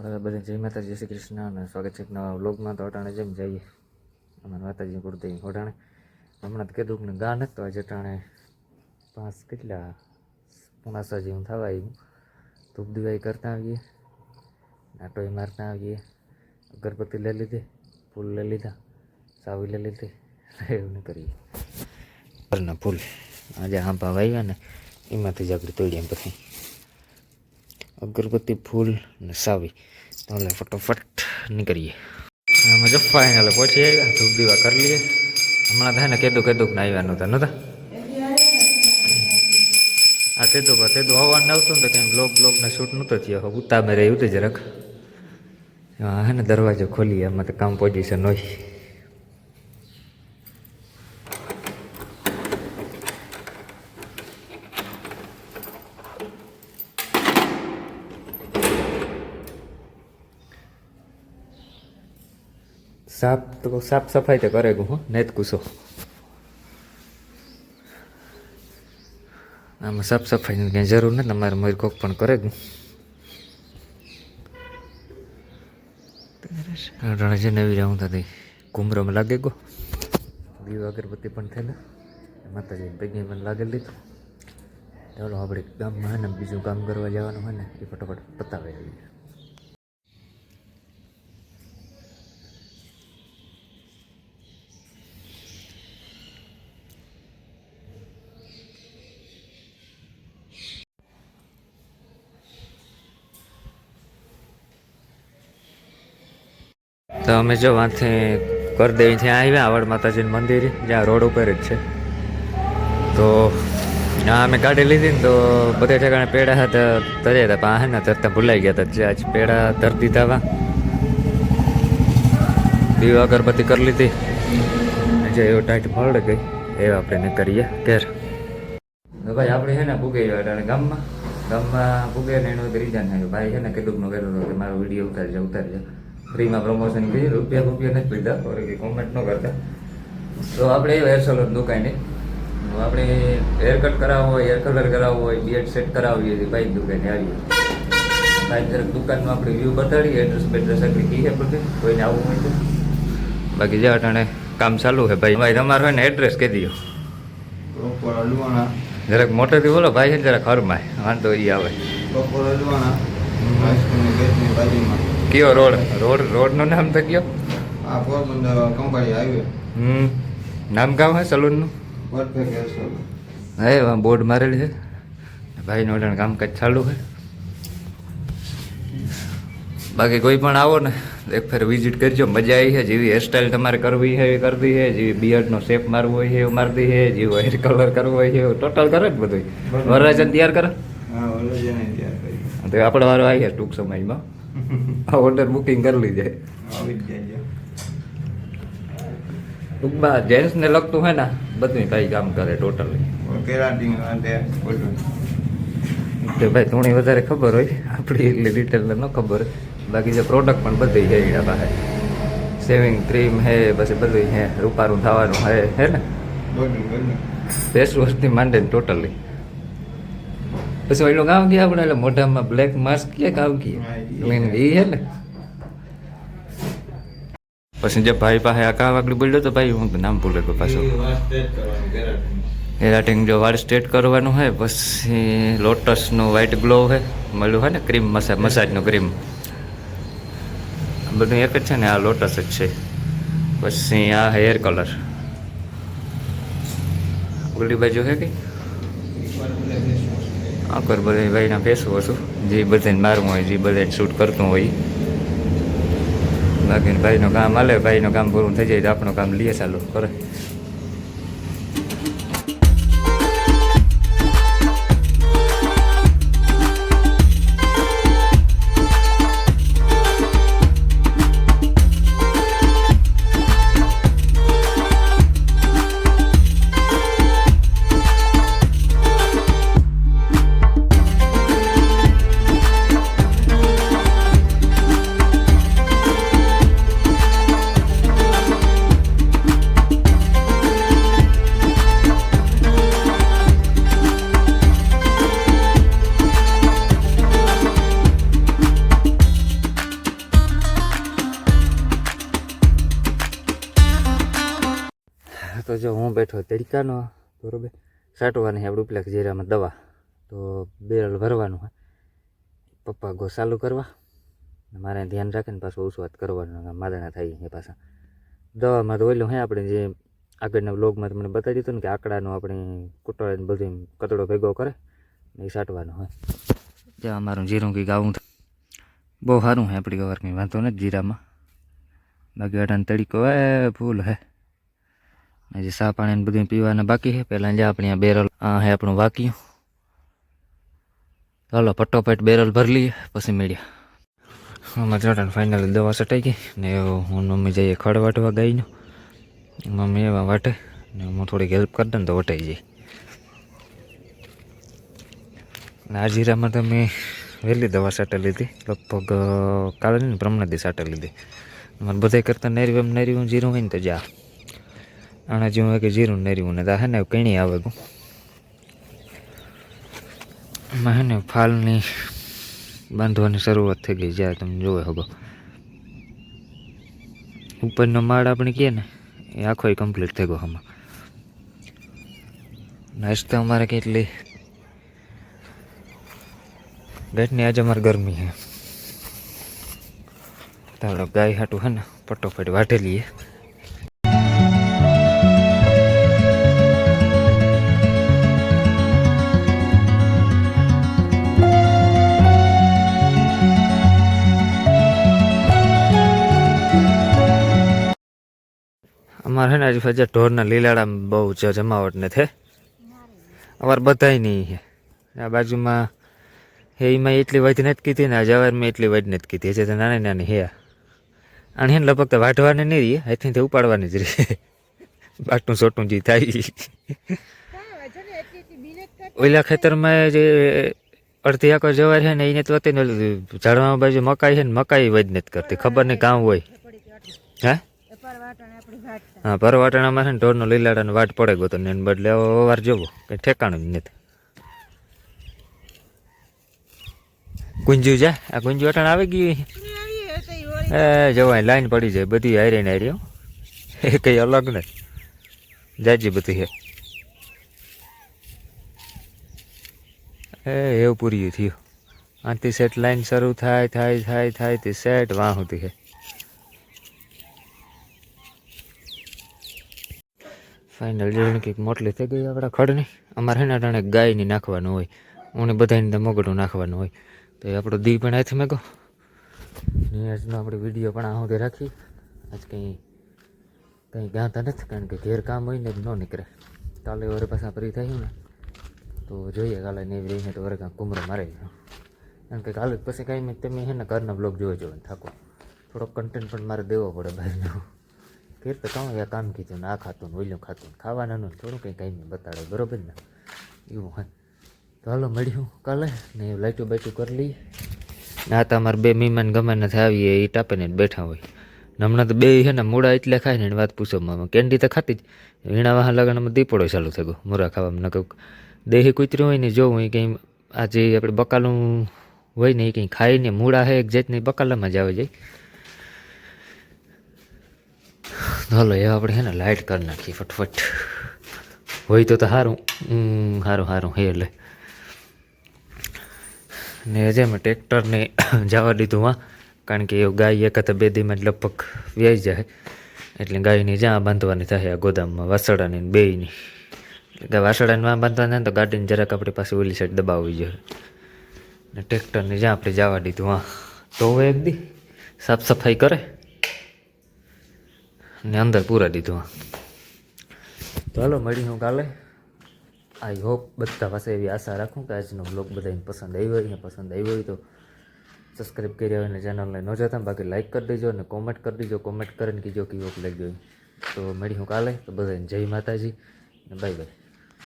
હવે બધા જય માતાજી શ્રી કૃષ્ણ અને સ્વાગત છે નવા વ્લોગમાં. તો અટાણે જેમ જઈએ, અમારા માતાજી કુર્તી ઓઢાણે હમણાં તો કીધું કે ગા હતો, આજે અટાણે પાંચ કેટલા પુણાસા જેવું થવા આવ્યું. ધૂપ દિવાઈ કરતા આવીએ, નાટોય મારતા આવીએ, અગરબત્તી લઈ લીધી, ફૂલ લઈ લીધા, સાવી લઈ લીધી, એવું કરીએ. ઘરના ફૂલ આજે આંબા વાવ્યા ને એમાંથી જ આપણે તોડીએ પછી. અગરબત્તી, ફૂલ ને સાવી. તો ફટોફટ નીકળીએ. આમાં જો ફાઇનલ પહોંચી આવ્યા ધૂપ દીવા કરી લઈએ. હમણાં થાય ને કીધું કીધું ને આવ્યા નહોતા નહોતા. આ તેદો પર તેદો હવાનું આવતું ને તો કંઈ બ્લોગ બ્લોગને શૂટ નહોતો થયો. હવે ઉતામે રહી ઉતે જરાક. હે ને દરવાજો ખોલીએ એમાં તો કામ પોઝિશન હોય. સાફ તો સાફ સફાઈ તો કરે હું, નેત કુસો આમાં સાફ સફાઈની કંઈ જરૂર નથી તમારે મયુર કોક પણ કરે ગયું રણજે નવી જાઉં થતી કુમરોમાં લાગે ગો. દીવ અગરબત્તી પણ થયેલા. માતાજી ભેગી પણ લાગેલ લીધું ચાલો, આપણે ગામમાં બીજું કામ કરવા જવાનું હોય ને, એ ફટાફટ પતાવે આવીએ. તો અમે જો વાંથી કરદેવી ત્યાં આવ્યા આવડ માતાજીનું મંદિર, જ્યાં રોડ ઉપર જ છે. તો હા અમે ગાડી લીધી ને તો બધે ઠેકાણે પેડા હતા તર્યા હતા, પણ હે ને તરતા ભૂલાઈ ગયા હતા. જે આજ પેડા તર દીધા હતા દીવ અગરબત્તી કરી લીધી. જે એવો ટાઈટ મળે ગઈ. એવા આપણે કરીએ ઘેર. ભાઈ આપણે છે ને ભૂગે અટાણે ગામમાં. ગામમાં ભૂગે ને એનું રીઝન થયું ભાઈ છે ને કીધું નો કે મારો વીડિયો ઉતારજો ઉતારજો. ફ્રીમાં પ્રમોશન કરી રૂપિયા રૂપિયા નથી લીધા ઓર કે કોમેન્ટ ન કરતા. તો આપણે હેર સલૂન દુકાને. આપણે હેર કટ કરાવવો હોય હેર કલર કરાવવો હોય બિયડ સેટ કરાવીએ છીએ બાઈક દુકાને આવીએ. બાઈક જરાક દુકાનમાં આપણે વ્યૂ બતાડીએ એડ્રેસ બેડ્રેસ આપણી કહીએ બધું કોઈને આવવું હોય તો. બાકી જે અટાણે કામ ચાલુ છે ભાઈ. ભાઈ તમારે હોય ને એડ્રેસ કહી દો પ્રોપર હલવાના જરાક મોટેથી બોલો ભાઈ છે ને જરાક હરમાય વાંધો એ આવે. પ્રોપર હલવાના હાઈસ્કૂલની ગેટની બાજુમાં. કયો રોડ? રોડ રોડનું નામ તો કયો? આ પોરબંદર કંપની હાઈવે હમ. નામ કામ હે સલૂનનું? હે બોર્ડ મારેલ છે ભાઈનું ઓઢણ કામકાજ ચાલુ છે બાકી કોઈ પણ આવો ને એક ફેર વિઝિટ કરજો. મજા આવી છે જેવી હેરસ્ટાઈલ તમારે કરવી છે એવી કરવી છે જેવી બિયર્ડનો શેપ મારવો હોય છે એવું મારતી છે જેવો હેર કલર કરવો હોય છે એવું ટોટલ કરે જ બધું વરરાજન તૈયાર કરે? હા વરરાજન તૈયાર કરી. તો આપણે વારો આવી છે ટૂંક સમયમાં. આ ઓર્ડર બુકિંગ કરી લીધે આવી જ જાય ટૂંકમાં જેન્ટ્સને લગતું હોય ને બધું ભાઈ કામ કરે ટોટલી કે ભાઈ થોડી વધારે ખબર હોય આપણી એટલી ડિટેલ ન ખબર. બાકી જે પ્રોડક્ટ પણ બધી છે એના પાસે. સેવિંગ ક્રીમ હે પછી બધું હે રૂપારું થવાનું હે હે ને? ફેસ વોશથી માંડે ટોટલી પછી ઓઈલો ગામ ગયા આપણે એટલે મોઢામાં બ્લેક માસ્ક ક્યાંક આવી ગયા? એ હે ને. પછી જે ભાઈ પાસે આ કામ આગળ બોલ્યો તો ભાઈ હું નામ ભૂલે ગયો પાછો. એ વાત જ એરાટિંગ વાળ સ્ટ્રેટ કરવાનું હોય પછી લોટસનું વ્હાઇટ ગ્લો હોય મળ્યું હોય ને ક્રીમ મસાજ મસાજનું ક્રીમ બધું એક જ છે ને આ લોટસ જ છે. પછી આ હેર કલર ઓલી બાજુ છે. કઈ આ કર બધા ભાઈના ફેસ વોશું જે બધાને મારવું હોય, જે બધાને શૂટ કરતું હોય. બાકી ભાઈનું કામ હાલે, ભાઈનું કામ પૂરું થઈ જાય તો આપણું કામ લઈએ ચાલુ, કરે જો હું બેઠો તડકાનો, બરોબર? સાટવાની આપણે ઉપલેખ જીરામાં દવા. તો બેરલ ભરવાનું હોય. પપ્પા ગો ચાલુ કરવા. મારે ધ્યાન રાખીને પાછું ઉછવાત કરવાનું માદણા થાય એ પાછા. દવામાં તો ઓલું હે આપણે જે આગળના બ્લોગમાં તમને બતાવી દીધું ને કે આકડાનો આપણે કુટોળીને બધું કતડો ભેગો કરે એ સાટવાનો હોય. જે અમારું જીરું કંઈક ગાવું બહુ સારું હે આપણી ગવાર વાંધો નથી જીરામાં બાકી અઢાને તડીકો હે ફૂલ હે. હજી સા પાણી બધું પીવાના બાકી છે. પહેલાં જે આપણે આ બેરલ, આ હે આપણું વાક્યું. ચાલો પટોપટ બેરલ ભરી લઈએ, પછી મેળ્યા આમાં ચટાણ ફાઇનલ દવા સટાઈ ગઈ. ને હું મમ્મી જઈએ ખડ વાટવા ગાઈનો મમ્મી એવા વાટે, ને હું થોડીક હેલ્પ કરી દઉં તો વટાઈ જાય. ને આ જીરામાં તો મેં વહેલી દવા સાટે લીધી. લગભગ, કાલે ને પ્રમણે દી સાટે લીધી. મારે બધા કરતાં નેરી એમ નેરી જીરું હોય ને તો જા. આના જેવું કે જીરું નેરીવું ને તો હે ને કણી આવે ગયું એમાં હે ફાલની બાંધવાની શરૂઆત થઈ ગઈ, જ્યાં તમે જોવે હગો. ઉપરનો માળ આપણે કહે ને, એ આખો કમ્પ્લીટ થઈ ગયો આમાં નાસ્તો અમારે કેટલી? ગેટની આજે અમારે ગરમી છે. તાવડો ગાય હાટું હે ને, ફટોફટ વાટેલી હે અમારે હે ને હજી ફજર ઢોરના લીલાડામાં બહુ છે જમાવટ ને થે અમારે બધાય નહીં છે આ બાજુમાં હે, એમાં એટલી વધ નથી કીધી ને આ જવારમાં એટલી વધ નથી કીધી. છે નાની નાની હે અને એને લગભગ તો વાઢવાની નહીં રહી અહીંથી તો ઉપાડવાની જ રહી બાટું સોટું જે થાય ઓલા ખેતરમાં જે અડધી આખો જવાર છે ને એને તો અત્યારે ને ઝાડવામાં બાજુ મકાઈ છે ને મકાઈ વધ નથી કરતી. ખબર નહીં કામ હોય. હે? હા પરવાટણામાં છે ને ઢોરનો લીલાડાનો વાટ પડે ગયો તો ને એને બદલે વાર જોવો. કંઈ ઠેકાણું જ નથી. ગુંજુ જા. આ ગુંજુ અટાણ આવી ગયું એ? જવાય લાઈન પડી જાય બધી હારી ને હારી એ કંઈ અલગ નથી. જાજી બધી હે. એ એવું પૂર્યું થયું. આથી સેટ લાઈન શરૂ થાય થાય થાય થાય તે સેટ વાહ સુધી હે. ફાઇનલ જોઈને કંઈક મોટલી થઈ ગઈ આપણા ખડની. અમારે હેના ટાણે ગાયની નાખવાનું હોય. હું બધાને મગડું નાખવાનું હોય. તો એ આપણો દી પણ હાથ મેગો. આજનો આપણે વીડિયો પણ આ સુધી રાખી. આજ કંઈ કંઈ ગાતા નથી, કારણ કે ઘેર કામ હોય ને ન નીકળે. કાલે વરે પાછા ફ્રી થયું ને. તો જોઈએ કાલે ને એવી રહીને તો વરે કાંઈ કુમરો મારે. કારણ કે કાલે પછી કાંઈ તમે હે ને ઘરના બ્લોગ જોવા જોવે થાકો. થોડોક કન્ટેન્ટ પણ મારે દેવો પડે બહારનો. ઘેર તો યા કામ કીધું ને આ ખાતું ને ઓલું ખાતું ખાવાનાનું થોડું કંઈ કાંઈ બતાડે બરોબર ને એવું હોય તો હાલો મળ્યું કાલે ને લાઈટું બાઈટું કરી લઈએ ને આ તો અમારે બે મહેમાન ગમે નથી આવીએ એ ટાપેને બેઠા હોય હમણાં તો બે છે ને મૂળા એટલે ખાય ને વાત પૂછો મામા કેન્ડી તો ખાતી જ વીણા વાહ લગનમાં દીપડો ચાલુ થયો મૂરા ખાવામાં ને કહું દેહી કૂતર્યું હોય ને જોવું એ કંઈ આ જે આપણે બકાલું હોય ને એ કંઈ ખાય ને મૂળા હે એક જાતની બકાલામાં જ આવે જાય હાલો, એ આપણે છે ને લાઇટ કરી નાખીએ ફટફટ. હોય તો સારું સારું સારું હે એટલે ને જે મેં ટ્રેક્ટરને જવા દીધું હા, કારણ કે એ ગાય એક બે દીમાં લગભગ વ્યાઈ જાય. એટલે ગાયની જ્યાં બાંધવાની થાય, આ ગોદામમાં વાસડાની બેયની. એટલે વાસડાની વાસળાને બાંધવાની તો ગાડીને જરાક આપણી પાસે ઓલી સાઈડ દબાવવી જોઈએ. ને ટ્રેક્ટરને જ્યાં આપણે જવા દીધું હા, તો એક દી સાફ સફાઈ કરે. ને અંદર પૂરા દીધું તો હાલો મળી હું કાલે. આઈ હોપ બધા પાસે એવી આશા રાખું કે આજનો બ્લોગ બધાને પસંદ આવ્યો હોય ને પસંદ આવ્યો હોય તો સબસ્ક્રાઈબ કર્યા હોય ને ચેનલને ન જતા બાકી લાઈક કરી દેજો અને કોમેન્ટ કરી દેજો. કોમેન્ટ કરીને કીજો કે યોગ લાગ્યો તો મળી હું કાલે. તો બધાને જય માતાજી ને બાય બાય